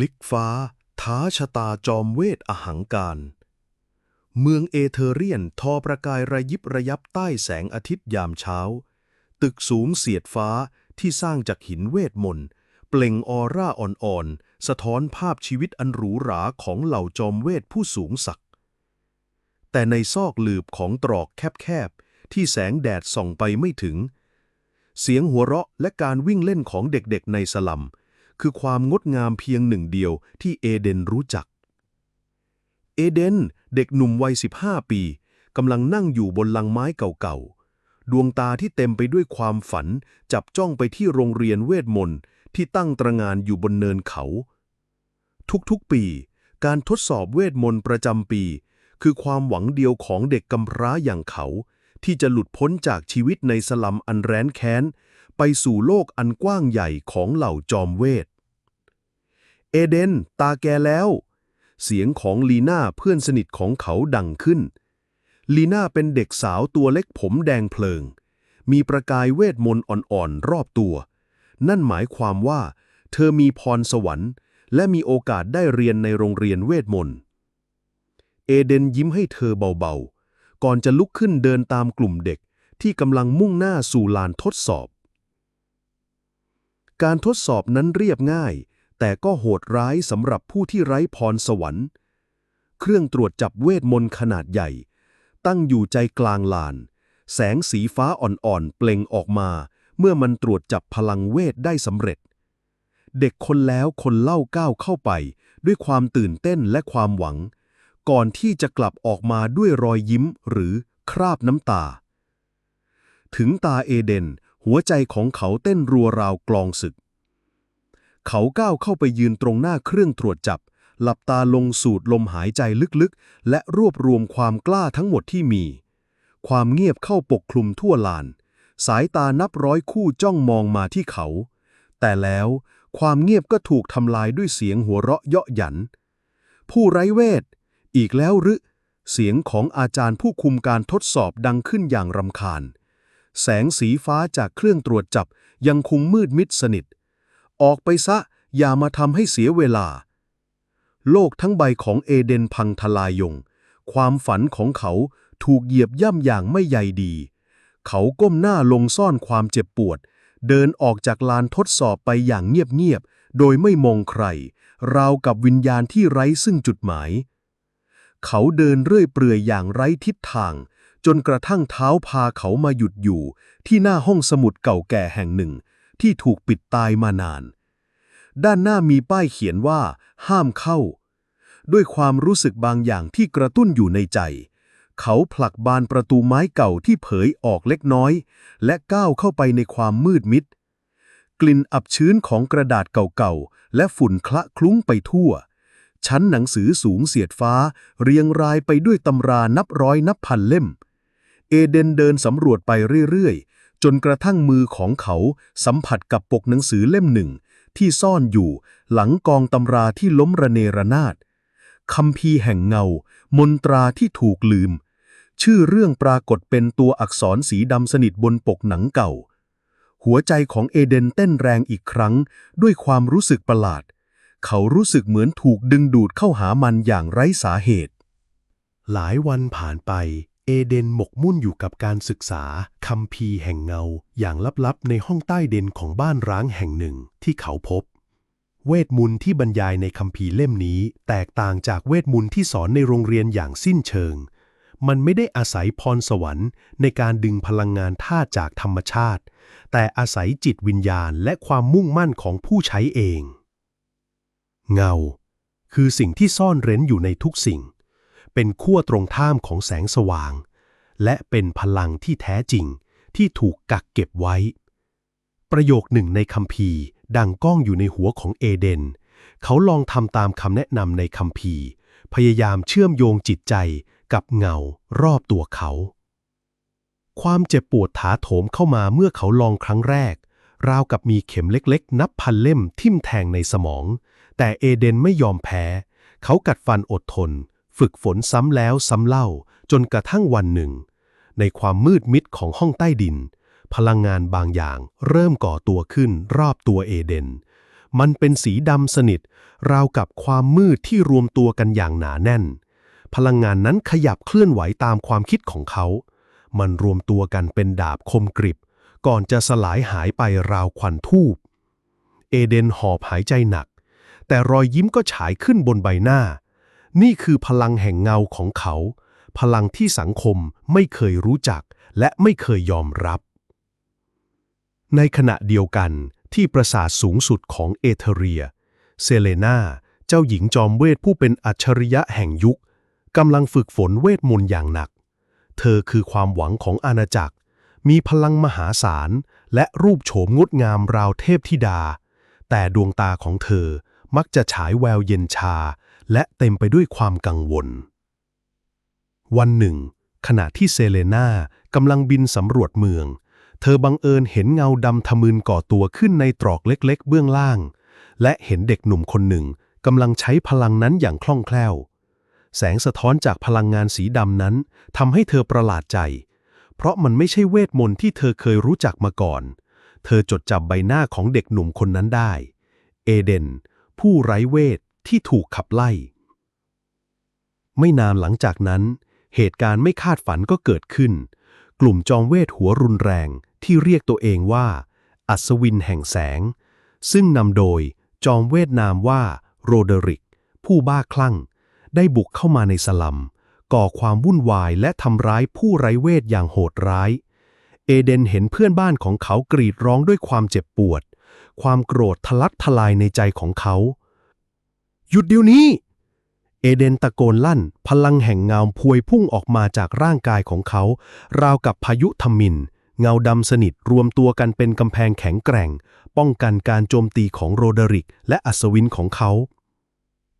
ลิกฟ้า ท้าชะตาจอมเวทอหังการ เมืองเอเธอเรียนทอประกายระยิบระยับใต้แสงอาทิตย์ยามเช้า ตึกสูงเสียดฟ้าที่สร้างจากหินเวทมนต์ เปล่งออร่าอ่อนๆ สะท้อนภาพชีวิตอันหรูหราของเหล่าจอมเวทผู้สูงศักดิ์แต่ในซอกหลืบของตรอกแคบๆ ที่แสงแดดส่องไปไม่ถึง เสียงหัวเราะและการวิ่งเล่นของเด็กๆในสลัม คือความงดงามเพียงหนึ่งเดียวที่เอเดนรู้จัก เอเดน เด็กหนุ่มวัย 15 ปีกำลังนั่งอยู่บนลังไม้เก่าๆ ดวงตาที่เต็มไปด้วยความฝัน จับจ้องไปที่โรงเรียนเวทมนต์ที่ตั้งตระงานอยู่บนเนินเขา ทุกๆปี การทดสอบเวทมนต์ประจำปี คือความหวังเดียวของเด็กกำพร้าอย่างเขา ที่จะหลุดพ้นจากชีวิตในสลัมอันแร้นแค้น ไปสู่โลกอันกว้างใหญ่ของเหล่าจอมเวท เอเดน ตาแกแล้ว เสียงของลีน่าเพื่อนสนิทของเขาดังขึ้น ลีน่าเป็นเด็กสาวตัวเล็กผมแดงเพลิง มีประกายเวทมนต์อ่อนๆ รอบตัว นั่นหมายความว่า เธอมีพรสวรรค์ และมีโอกาสได้เรียนในโรงเรียนเวทมนต์ เอเดนยิ้มให้เธอเบาๆ ก่อนจะลุกขึ้นเดินตามกลุ่มเด็กที่กำลังมุ่งหน้าสู่ลานทดสอบ การทดสอบนั้นเรียบง่าย แต่ก็โหดร้ายสำหรับผู้ที่ไร้พรสวรรค์ เครื่องตรวจจับเวทมนต์ขนาดใหญ่ ตั้งอยู่ใจกลางลาน แสงสีฟ้าอ่อนๆ เปล่งออกมา เมื่อมันตรวจจับพลังเวทได้สำเร็จ เด็กคนแล้วคนเล่าก้าวเข้าไป ด้วยความตื่นเต้นและความหวัง ก่อนที่จะกลับออกมาด้วยรอยยิ้มหรือคราบน้ำตา ถึงตาเอเดน หัวใจของเขาเต้นรัวราวกลองศึก เขาก้าวเข้าไปยืนตรงหน้าเครื่องตรวจจับ หลับตาลงสูดลมหายใจลึกๆ และรวบรวมความกล้าทั้งหมดที่มี ความเงียบเข้าปกคลุมทั่วลาน สายตานับร้อยคู่จ้องมองมาที่เขา แต่แล้วความเงียบก็ถูกทำลายด้วยเสียงหัวเราะเยาะหยัน ผู้ไร้เวท อีกแล้วหรือ เสียงของอาจารย์ผู้คุมการทดสอบดังขึ้นอย่างรำคาญ แสงสีฟ้าจากเครื่องตรวจจับยังคงมืดมิดสนิท ออกไปซะ อย่ามาทำให้เสียเวลา โลกทั้งใบของเอเดนพังทลายยง ความฝันของเขาถูกเหยียบย่ำอย่างไม่ใยดี เขาก้มหน้าลงซ่อนความเจ็บปวด เดินออกจากลานทดสอบไปอย่างเงียบๆ โดยไม่มองใคร ราวกับวิญญาณที่ไร้ซึ่งจุดหมาย เขาเดินเรื่อยเปรื่อยอย่างไร้ทิศทาง จนกระทั่งเท้าพาเขามาหยุดอยู่ที่หน้าห้องสมุดเก่าแก่แห่งหนึ่ง ที่ถูกปิดตายมานาน ด้านหน้ามีป้ายเขียนว่า ห้ามเข้า ด้วยความรู้สึกบางอย่างที่กระตุ้นอยู่ในใจ เขาผลักบานประตูไม้เก่าที่เผยออกเล็กน้อย และก้าวเข้าไปในความมืดมิด กลิ่นอับชื้นของกระดาษเก่าๆ และฝุ่นคละคลุ้งไปทั่ว ชั้นหนังสือสูงเสียดฟ้า เรียงรายไปด้วยตำรานับร้อยนับพันเล่ม เอเดนเดินสำรวจไปเรื่อยๆ จนกระทั่งมือของเขาสัมผัสกับปกหนังสือเล่มหนึ่ง ที่ซ่อนอยู่หลังกองตำราที่ล้มระเนระนาดคำพีแห่งเงา มนตราที่ถูกลืม ชื่อเรื่องปรากฏเป็นตัวอักษรสีดำสนิทบนปกหนังเก่า หัวใจของเอเดนเต้นแรงอีกครั้ง ด้วยความรู้สึกประหลาด เขารู้สึกเหมือนถูกดึงดูดเข้าหามันอย่างไร้สาเหตุ หลายวันผ่านไป เอเดนหมกมุ่นอยู่กับการศึกษาคัมภีแห่งเงา อย่างลับๆ ในห้องใต้เดนของบ้านร้างแห่งหนึ่งที่เขาพบ เวทมนต์ที่บรรยายในคัมภีเล่มนี้ แตกต่างจากเวทมนต์ที่สอนในโรงเรียนอย่างสิ้นเชิง มันไม่ได้อาศัยพรสวรรค์ในการดึงพลังงานธาตุจากธรรมชาติ แต่อาศัยจิตวิญญาณและความมุ่งมั่นของผู้ใช้เอง เงา คือสิ่งที่ซ่อนเร้นอยู่ในทุกสิ่ง เป็นขั้วตรงข้ามของแสงสว่าง และเป็นพลังที่แท้จริงที่ถูกกักเก็บไว้ ประโยคหนึ่งในคัมภีร์ ดังก้องอยู่ในหัวของเอเดน เขาลองทำตามคำแนะนำในคัมภีร์ พยายามเชื่อมโยงจิตใจกับเงารอบตัวเขา ความเจ็บปวดถาโถมเข้ามาเมื่อเขาลองครั้งแรก ราวกับมีเข็มเล็กๆ นับพันเล่มทิ่มแทงในสมอง แต่เอเดนไม่ยอมแพ้ เขากัดฟันอดทน ฝึกฝนซ้ำแล้วซ้ำเล่า จนกระทั่งวันหนึ่ง ในความมืดมิดของห้องใต้ดิน พลังงานบางอย่างเริ่มก่อตัวขึ้นรอบตัวเอเดน มันเป็นสีดำสนิท ราวกับความมืดที่รวมตัวกันอย่างหนาแน่น พลังงานนั้นขยับเคลื่อนไหวตามความคิดของเขา มันรวมตัวกันเป็นดาบคมกริบ ก่อนจะสลายหายไปราวควันทูบเอเดนหอบหายใจหนัก แต่รอยยิ้มก็ฉายขึ้นบนใบหน้า นี่คือพลังแห่งเงาของเขา พลังที่สังคมไม่เคยรู้จักและไม่เคยยอมรับ ในขณะเดียวกันที่ปราสาทสูงสุดของเอเธเรีย เซเลนาเจ้าหญิงจอมเวทผู้เป็นอัจฉริยะแห่งยุคกำลังฝึกฝนเวทมนต์อย่างหนัก เธอคือความหวังของอาณาจักร มีพลังมหาศาล และรูปโฉมงดงามราวเทพธิดา แต่ดวงตาของเธอมักจะฉายแววเย็นชา และเต็มไปด้วยความกังวล วันหนึ่ง ขณะที่เซเลนากำลังบินสำรวจเมือง เธอบังเอิญเห็นเงาดำทะมึนก่อตัวขึ้นในตรอกเล็กๆ เบื้องล่าง และเห็นเด็กหนุ่มคนหนึ่งกำลังใช้พลังนั้นอย่างคล่องแคล่ว แสงสะท้อนจากพลังงานสีดำนั้นทำให้เธอประหลาดใจ เพราะมันไม่ใช่เวทมนต์ที่เธอเคยรู้จักมาก่อน เธอจดจำใบหน้าของเด็กหนุ่มคนนั้นได้ เอเดน ผู้ไร้เวท ที่ถูกขับไล่ ไม่นานหลังจากนั้น เหตุการณ์ไม่คาดฝันก็เกิดขึ้น กลุ่มจอมเวทหัวรุนแรงที่เรียกตัวเองว่า อัศวินแห่งแสง ซึ่งนำโดยจอมเวทนามว่าโรเดริก ผู้บ้าคลั่ง ได้บุกเข้ามาในสลัม ก่อความวุ่นวายและทำร้ายผู้ไร้เวทอย่างโหดร้าย เอเดนเห็นเพื่อนบ้านของเขากรีดร้องด้วยความเจ็บปวด ความโกรธทะลักทลายในใจของเขา หยุดเดี๋ยวนี้ เอเดนตะโกนลั่น พลังแห่งเงาพวยพุ่งออกมาจากร่างกายของเขา ราวกับพายุทมิน เงาดำสนิทรวมตัวกันเป็นกำแพงแข็งแกร่ง ป้องกันการโจมตีของโรเดริก และอัศวินของเขา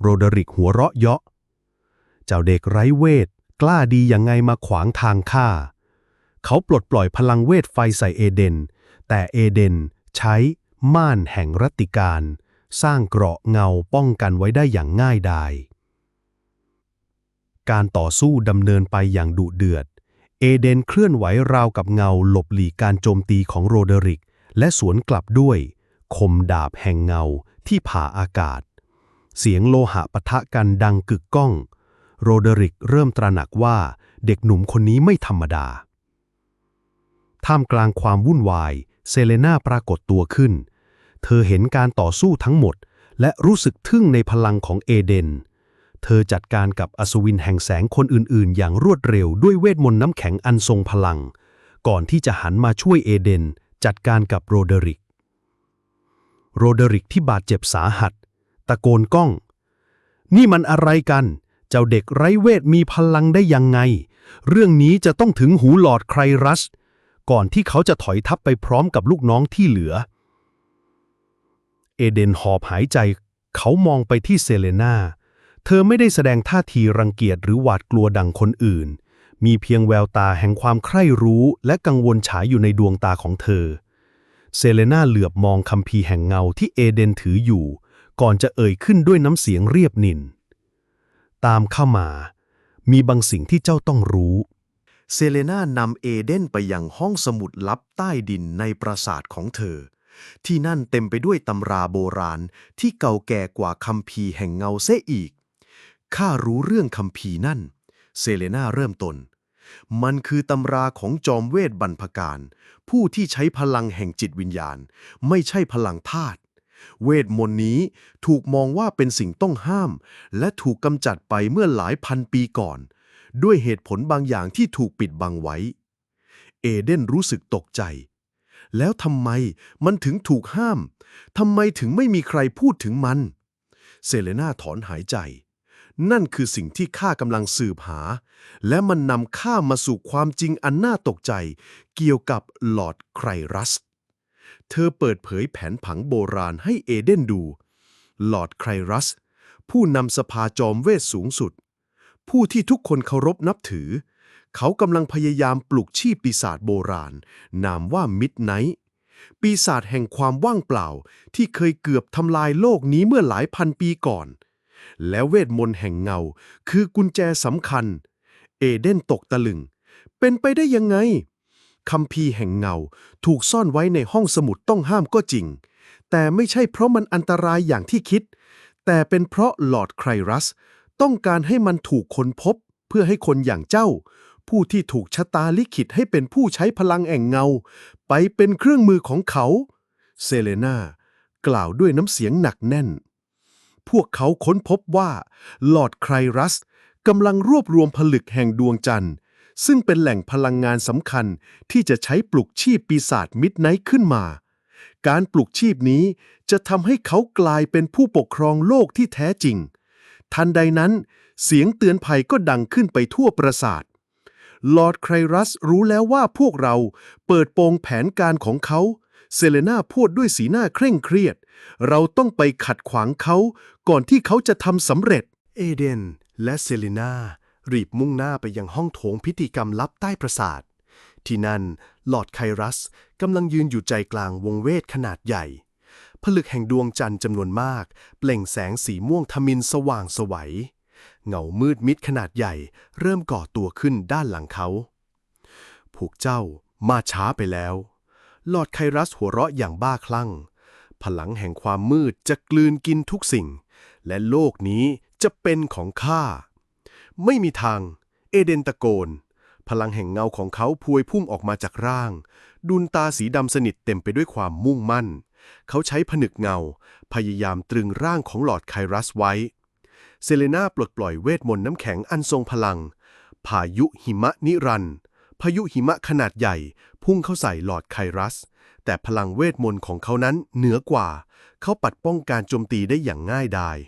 โรเดริกหัวเราะเยาะ เจ้าเด็กไร้เวท กล้าดียังไงมาขวางทางข้า เขาปลดปล่อยพลังเวทไฟใส่เอเดน แต่เอเดนใช้ม่านแห่งรัตติการ สร้างเกราะเงาป้องกันไว้ได้อย่างง่ายดาย การต่อสู้ดำเนินไปอย่างดุเดือด เอเดนเคลื่อนไหวราวกับเงาหลบหลีกการโจมตีของโรเดริก และสวนกลับด้วย คมดาบแห่งเงาที่ผ่าอากาศ เสียงโลหะปะทะกันดังกึกก้อง โรเดริกเริ่มตระหนักว่าเด็กหนุ่มคนนี้ไม่ธรรมดา ท่ามกลางความวุ่นวาย เซเลนาปรากฏตัวขึ้น เธอเห็นการต่อสู้ทั้งหมด และรู้สึกทึ่งในพลังของเอเดน เธอจัดการกับอัศวินแห่งแสงคนอื่นๆ อย่างรวดเร็วด้วยเวทมนต์น้ำแข็งอันทรงพลัง ก่อนที่จะหันมาช่วยเอเดน จัดการกับโรเดริก โรเดริกที่บาดเจ็บสาหัส ตะโกนก้อง นี่มันอะไรกัน เจ้าเด็กไร้เวทมีพลังได้ยังไง เรื่องนี้จะต้องถึงหูหลอดไครรัส ก่อนที่เขาจะถอยทัพไปพร้อมกับลูกน้องที่เหลือ เอเดนหอบหายใจ เขามองไปที่เซเลนาเธอไม่ได้แสดงท่าทีรังเกียจหรือหวาดกลัวดังคนอื่น มีเพียงแววตาแห่งความใคร่รู้และกังวลฉายอยู่ในดวงตาของเธอ เซเลนาเหลือบมองคัมภีร์แห่งเงาที่เอเดนถืออยู่ ก่อนจะเอ่ยขึ้นด้วยน้ำเสียงเรียบนิน ตามเข้ามา มีบางสิ่งที่เจ้าต้องรู้ เซเลนานำเอเดนไปยังห้องสมุดลับใต้ดินในปราสาทของเธอ ที่นั่นเต็มไปด้วยตำราโบราณที่เก่าแก่กว่าคัมภีร์แห่งเงาเสียอีก ข้ารู้เรื่องคัมภีร์นั่น เซเลนาเริ่มต้น มันคือตำราของจอมเวทบรรพการ ผู้ที่ใช้พลังแห่งจิตวิญญาณ ไม่ใช่พลังธาตุเวทมนต์นี้ถูกมองว่าเป็นสิ่งต้องห้าม และถูกกำจัดไปเมื่อหลายพันปีก่อน ด้วยเหตุผลบางอย่างที่ถูกปิดบังไว้ เอเดนรู้สึกตกใจ แล้วทำไมมันถึงถูกห้าม ทำไมถึงไม่มีใครพูดถึงมัน เซเลนาถอนหายใจ นั่นคือสิ่งที่ข้ากำลังสืบหา และมันนำข้ามาสู่ความจริงอันน่าตกใจ เกี่ยวกับหลอดไครรัส เธอเปิดเผยแผนผังโบราณให้เอเดนดู หลอดไครรัส ผู้นำสภาจอมเวทสูงสุด ผู้ที่ทุกคนเคารพนับถือ เขากำลังพยายามปลุกชีพปีศาจโบราณ นามว่ามิดไนท์ปีศาจแห่งความว่างเปล่า ที่เคยเกือบทำลายโลกนี้เมื่อหลายพันปีก่อน และเวทมนต์แห่งเงา คือกุญแจสำคัญ เอเดนตกตะลึง เป็นไปได้ยังไงคัมภีแห่งเงาถูกซ่อนไว้ในห้องสมุดต้องห้ามก็จริง แต่ไม่ใช่เพราะมันอันตรายอย่างที่คิด แต่เป็นเพราะลอร์ดไครรัส ต้องการให้มันถูกค้นพบ เพื่อให้คนอย่างเจ้า ผู้ที่ถูกชะตาลิขิตให้เป็นผู้ใช้พลังแห่งเงา ไปเป็นเครื่องมือของเขา เซเลนากล่าวด้วยน้ำเสียงหนักแน่น พวกเขาค้นพบว่าลอร์ดไครรัสกำลังรวบรวมผลึกแห่งดวงจันทร์ ซึ่งเป็นแหล่งพลังงานสำคัญที่จะใช้ปลุกชีพปีศาจมิดไนท์ขึ้นมา การปลุกชีพนี้จะทำให้เขากลายเป็นผู้ปกครองโลกที่แท้จริง ทันใดนั้น เสียงเตือนภัยก็ดังขึ้นไปทั่วปราสาท ลอร์ดไครรัสรู้แล้วว่าพวกเราเปิดโปงแผนการของเขา เซเลนาพูดด้วยสีหน้าเคร่งเครียด เราต้องไปขัดขวางเขา ก่อนที่เขาจะทำสำเร็จ เอเดนและเซเลนารีบมุ่งหน้าไปยังห้องโถงพิธีกรรมลับใต้ปราสาท ที่นั่นลอร์ดไครัสกำลังยืนอยู่ใจกลางวงเวทขนาดใหญ่ ผลึกแห่งดวงจันทร์จำนวนมาก เปล่งแสงสีม่วงทมินสว่างสวัย เงามืดมิดขนาดใหญ่ เริ่มก่อตัวขึ้นด้านหลังเขาพวกเจ้ามาช้าไปแล้ว ลอดไครัสหัวเราะอย่างบ้าคลั่ง พลังแห่งความมืดจะกลืนกินทุกสิ่ง และโลกนี้จะเป็นของข้า ไม่มีทาง เอเดนตะโกน พลังแห่งเงาของเขาพวยพุ่งออกมาจากร่าง ดุนตาสีดำสนิทเต็มไปด้วยความมุ่งมั่น เขาใช้ผนึกเงา พยายามตรึงร่างของหลอดไครัสไว้ เซเลนาปลดปล่อยเวทมนต์น้ำแข็งอันทรงพลัง พายุหิมะนิรันต์พายุหิมะขนาดใหญ่ พุ่งเข้าใส่หลอดไครัส แต่พลังเวทมนต์ของเขานั้นเหนือกว่า เขาปัดป้องการโจมตีได้อย่างง่ายดาย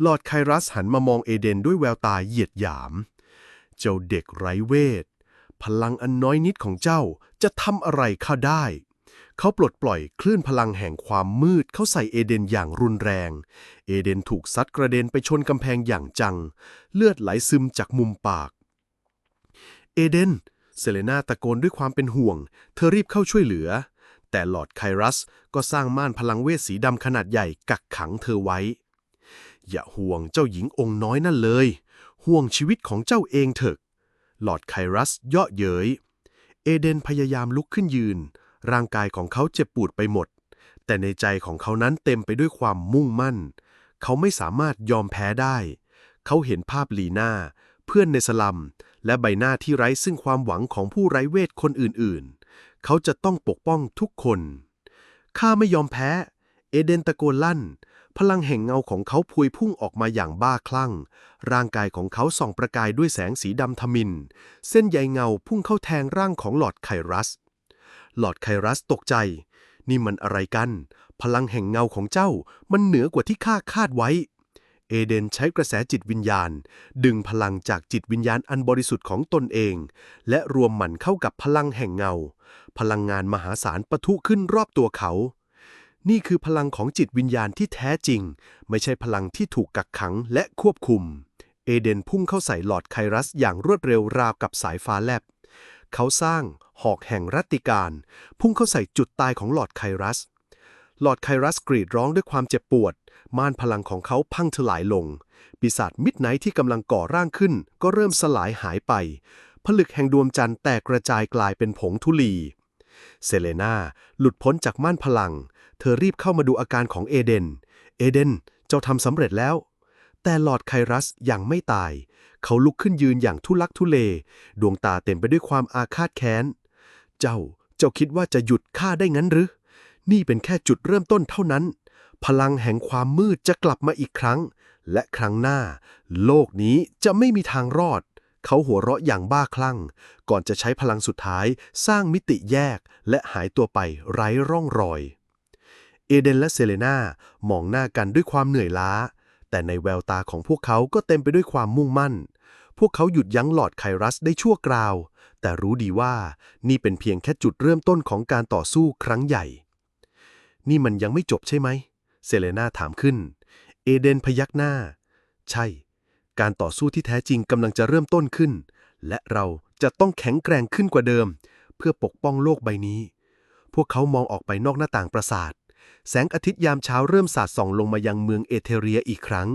หลอดไครัสหันมามองเอเดนด้วยแววตาเหยียดหยาม เจ้าเด็กไร้เวท พลังอันน้อยนิดของเจ้าจะทำอะไรข้าได้ เขาปลดปล่อยคลื่นพลังแห่งความมืดเข้าใส่เอเดนอย่างรุนแรง เอเดนถูกซัดกระเด็นไปชนกำแพงอย่างจัง เลือดไหลซึมจากมุมปาก เอเดน เซเลนาตะโกนด้วยความเป็นห่วง เธอรีบเข้าช่วยเหลือ แต่หลอดไครัสก็สร้างม่านพลังเวทสีดำขนาดใหญ่กักขังเธอไว้ อย่าห่วงเจ้าหญิงองค์น้อยนั่นเลย ห่วงชีวิตของเจ้าเองเถอะ หลอดไครัสเยาะเย้ยเอเดนพยายามลุกขึ้นยืน ร่างกายของเขาเจ็บปวดไปหมด แต่ในใจของเขานั้นเต็มไปด้วยความมุ่งมั่น เขาไม่สามารถยอมแพ้ได้ เขาเห็นภาพลีน่า เพื่อนในสลัม และใบหน้าที่ไร้ซึ่งความหวังของผู้ไร้เวทคนอื่นๆ เขาจะต้องปกป้องทุกคนข้าไม่ยอมแพ้ เอเดนตะโกนลั่น พลังแห่งเงาของเขาพวยพุ่งออกมาอย่างบ้าคลั่ง ร่างกายของเขาส่องประกายด้วยแสงสีดำทมิน เส้นใยเงาพุ่งเข้าแทงร่างของหลอดไครัส หลอดไครัสตกใจ นี่มันอะไรกัน พลังแห่งเงาของเจ้ามันเหนือกว่าที่ข้าคาดไว้ เอเดนใช้กระแสจิตวิญญาณ ดึงพลังจากจิตวิญญาณอันบริสุทธิ์ของตนเอง และรวมมันเข้ากับพลังแห่งเงา พลังงานมหาศาลปะทุขึ้นรอบตัวเขานี่คือพลังของจิตวิญญาณที่แท้จริง ไม่ใช่พลังที่ถูกกักขังและควบคุม เอเดนพุ่งเข้าใส่หลอดไครัสอย่างรวดเร็วราวกับสายฟ้าแลบ เขาสร้างหอกแห่งรัติการ พุ่งเข้าใส่จุดตายของหลอดไครัส หลอดไครัสกรีดร้องด้วยความเจ็บปวด ม่านพลังของเขาพังทลายลง ปีศาจมิดไนท์ที่กำลังก่อร่างขึ้น ก็เริ่มสลายหายไป ผลึกแห่งดวงจันทร์แตกกระจายกลายเป็นผงธุลีเซเลนาหลุดพ้นจากม่านพลัง เธอรีบเข้ามาดูอาการของเอเดน เอเดน เจ้าทำสำเร็จแล้ว แต่หลอดไครัสยังไม่ตาย เขาลุกขึ้นยืนอย่างทุลักทุเล ดวงตาเต็มไปด้วยความอาฆาตแค้น เจ้า เจ้าคิดว่าจะหยุดข้าได้งั้นหรือ นี่เป็นแค่จุดเริ่มต้นเท่านั้น พลังแห่งความมืดจะกลับมาอีกครั้ง และครั้งหน้า โลกนี้จะไม่มีทางรอด เขาหัวเราะอย่างบ้าคลั่ง ก่อนจะใช้พลังสุดท้ายสร้างมิติแยก และหายตัวไปไร้ร่องรอย เอเดนและเซเลนามองหน้ากันด้วยความเหนื่อยล้า แต่ในแววตาของพวกเขาก็เต็มไปด้วยความมุ่งมั่น พวกเขาหยุดยั้งหลอดไครัสได้ชั่วคราว แต่รู้ดีว่านี่เป็นเพียงแค่จุดเริ่มต้นของการต่อสู้ครั้งใหญ่ นี่มันยังไม่จบใช่ไหม เซเลนาถามขึ้น เอเดนพยักหน้า ใช่ การต่อสู้ที่แท้จริงกำลังจะเริ่มต้นขึ้น และเราจะต้องแข็งแกร่งขึ้นกว่าเดิม เพื่อปกป้องโลกใบนี้ พวกเขามองออกไปนอกหน้าต่างปราสาท แสงอาทิตย์ยามเช้าเริ่มสาดส่องลงมายังเมืองเอเธเรียอีกครั้ง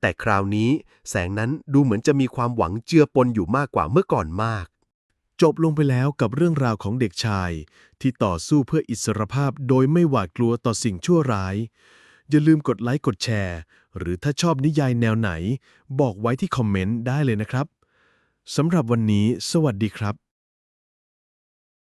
แต่คราวนี้แสงนั้นดูเหมือนจะมีความหวังเจือปนอยู่มากกว่าเมื่อก่อนมากจบลงไปแล้วกับเรื่องราวของเด็กชาย ที่ต่อสู้เพื่ออิสรภาพโดยไม่หวาดกลัวต่อสิ่งชั่วร้าย อย่าลืมกดไลค์กดแชร์ หรือถ้าชอบนิยายแนวไหน บอกไว้ที่คอมเมนต์ได้เลยนะครับ สำหรับวันนี้ สวัสดีครับ